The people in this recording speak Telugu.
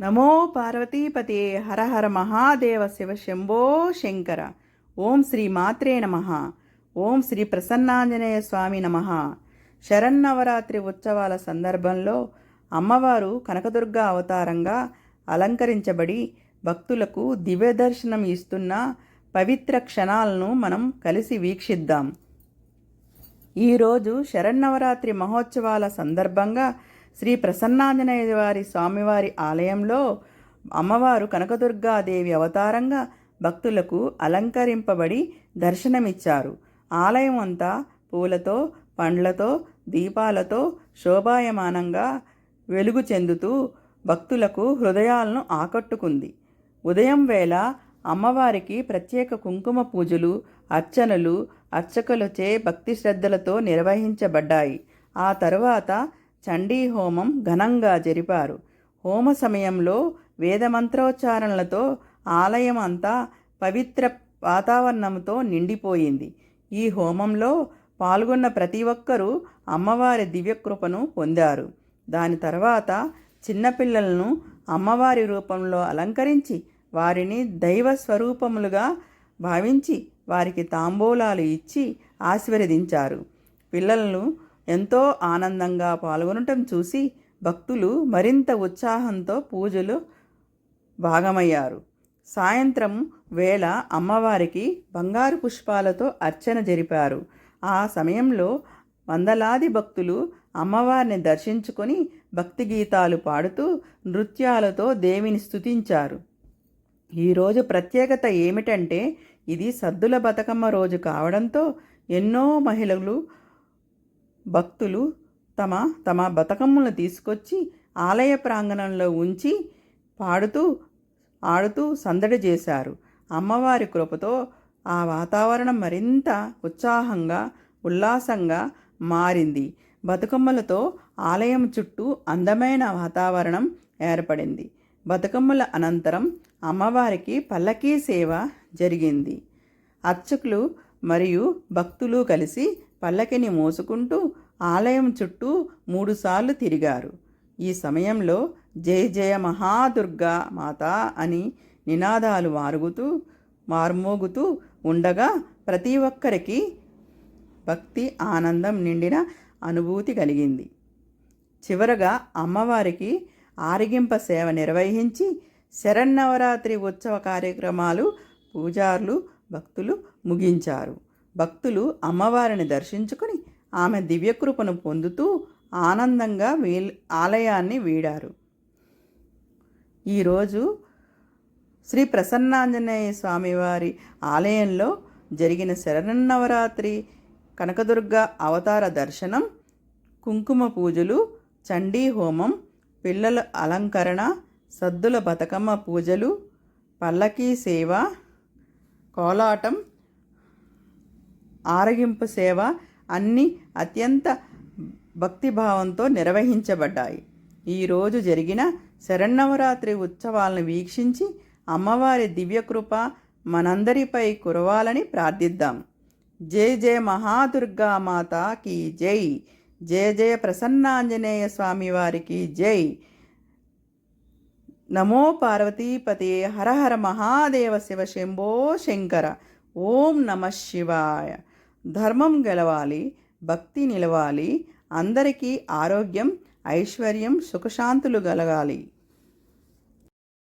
నమో పార్వతీపతే హర హర మహాదేవ శివ శంభో శంకర. ఓం శ్రీ మాత్రే నమ. ఓం శ్రీ ప్రసన్నాంజనేయ స్వామి నమ. శరన్నవరాత్రి ఉత్సవాల సందర్భంలో అమ్మవారు కనకదుర్గ అవతారంగా అలంకరించబడి భక్తులకు దివ్య దర్శనం ఇస్తున్న పవిత్ర క్షణాలను మనం కలిసి వీక్షిద్దాం. ఈరోజు శరన్నవరాత్రి మహోత్సవాల సందర్భంగా శ్రీ ప్రసన్నాంజనేయ వారి స్వామివారి ఆలయంలో అమ్మవారు కనకదుర్గాదేవి అవతారంగా భక్తులకు అలంకరింపబడి దర్శనమిచ్చారు. ఆలయం అంతా పూలతో పండ్లతో దీపాలతో శోభాయమానంగా వెలుగు చెందుతూ భక్తులకు హృదయాలను ఆకట్టుకుంది. ఉదయం వేళ అమ్మవారికి ప్రత్యేక కుంకుమ పూజలు అర్చనలు అర్చకులచే భక్తి శ్రద్ధలతో నిర్వహించబడ్డాయి. ఆ తరువాత చండీ హోమం ఘనంగా జరిపారు. హోమ సమయంలో వేదమంత్రోచ్చారణలతో ఆలయం అంతా పవిత్ర వాతావరణంతో నిండిపోయింది. ఈ హోమంలో పాల్గొన్న ప్రతి ఒక్కరూ అమ్మవారి దివ్యకృపను పొందారు. దాని తర్వాత చిన్నపిల్లలను అమ్మవారి రూపంలో అలంకరించి వారిని దైవ స్వరూపములుగా భావించి వారికి తాంబూలాలు ఇచ్చి ఆశీర్వదించారు. పిల్లలను ఎంతో ఆనందంగా పాల్గొనటం చూసి భక్తులు మరింత ఉత్సాహంతో పూజలు భాగమయ్యారు. సాయంత్రం వేళ అమ్మవారికి బంగారు పుష్పాలతో అర్చన జరిపారు. ఆ సమయంలో వందలాది భక్తులు అమ్మవారిని దర్శించుకొని భక్తి గీతాలు పాడుతూ నృత్యాలతో దేవిని స్తుతించారు. ఈరోజు ప్రత్యేకత ఏమిటంటే ఇది సద్దుల బతుకమ్మ రోజు కావడంతో ఎన్నో మహిళలు భక్తులు తమ తమ బతుకమ్మలను తీసుకొచ్చి ఆలయ ప్రాంగణంలో ఉంచి పాడుతూ ఆడుతూ సందడి చేశారు. అమ్మవారి కృపతో ఆ వాతావరణం మరింత ఉత్సాహంగా ఉల్లాసంగా మారింది. బతుకమ్మలతో ఆలయం చుట్టూ అందమైన వాతావరణం ఏర్పడింది. బతుకమ్మల అనంతరం అమ్మవారికి పల్లకీ సేవ జరిగింది. అర్చకులు మరియు భక్తులు కలిసి పల్లకిని మోసుకుంటూ ఆలయం చుట్టూ మూడుసార్లు తిరిగారు. ఈ సమయంలో జయ జయ మహాదుర్గా మాత అని నినాదాలు మారుగుతూ మార్మోగుతూ ఉండగా ప్రతి ఒక్కరికి భక్తి ఆనందం నిండిన అనుభూతి కలిగింది. చివరగా అమ్మవారికి ఆరగింప సేవ నిర్వహించి శరన్నవరాత్రి ఉత్సవ కార్యక్రమాలు పూజార్లు భక్తులు ముగించారు. భక్తులు అమ్మవారిని దర్శించుకుని ఆమె దివ్యకృపను పొందుతూ ఆనందంగా వీ ఆలయాన్ని వీడారు. ఈరోజు శ్రీ ప్రసన్నాంజనేయ స్వామివారి ఆలయంలో జరిగిన శరణన్నవరాత్రి కనకదుర్గ అవతార దర్శనం కుంకుమ పూజలు చండీ హోమం పిల్లల అలంకరణ సద్దుల బతుకమ్మ పూజలు పల్లకీ సేవ కోలాటం ఆరగింపు సేవ అన్నీ అత్యంత భక్తిభావంతో నిర్వహించబడ్డాయి. ఈరోజు జరిగిన శరన్నవరాత్రి ఉత్సవాలను వీక్షించి అమ్మవారి దివ్యకృప మనందరిపై కురవాలని ప్రార్థిద్దాం. జయ జయ మహాదుర్గా మాత కీ జై. జయ జయ ప్రసన్నాంజనేయ స్వామి వారికి జై. నమో పార్వతీపతే హర హర మహాదేవ శివ శంభో శంకర. ఓం నమ శివాయ. ధర్మం గెలవాలి భక్తి నిలవాలి అందరికీ ఆరోగ్యం ఐశ్వర్యం సుఖశాంతులు కలగాలి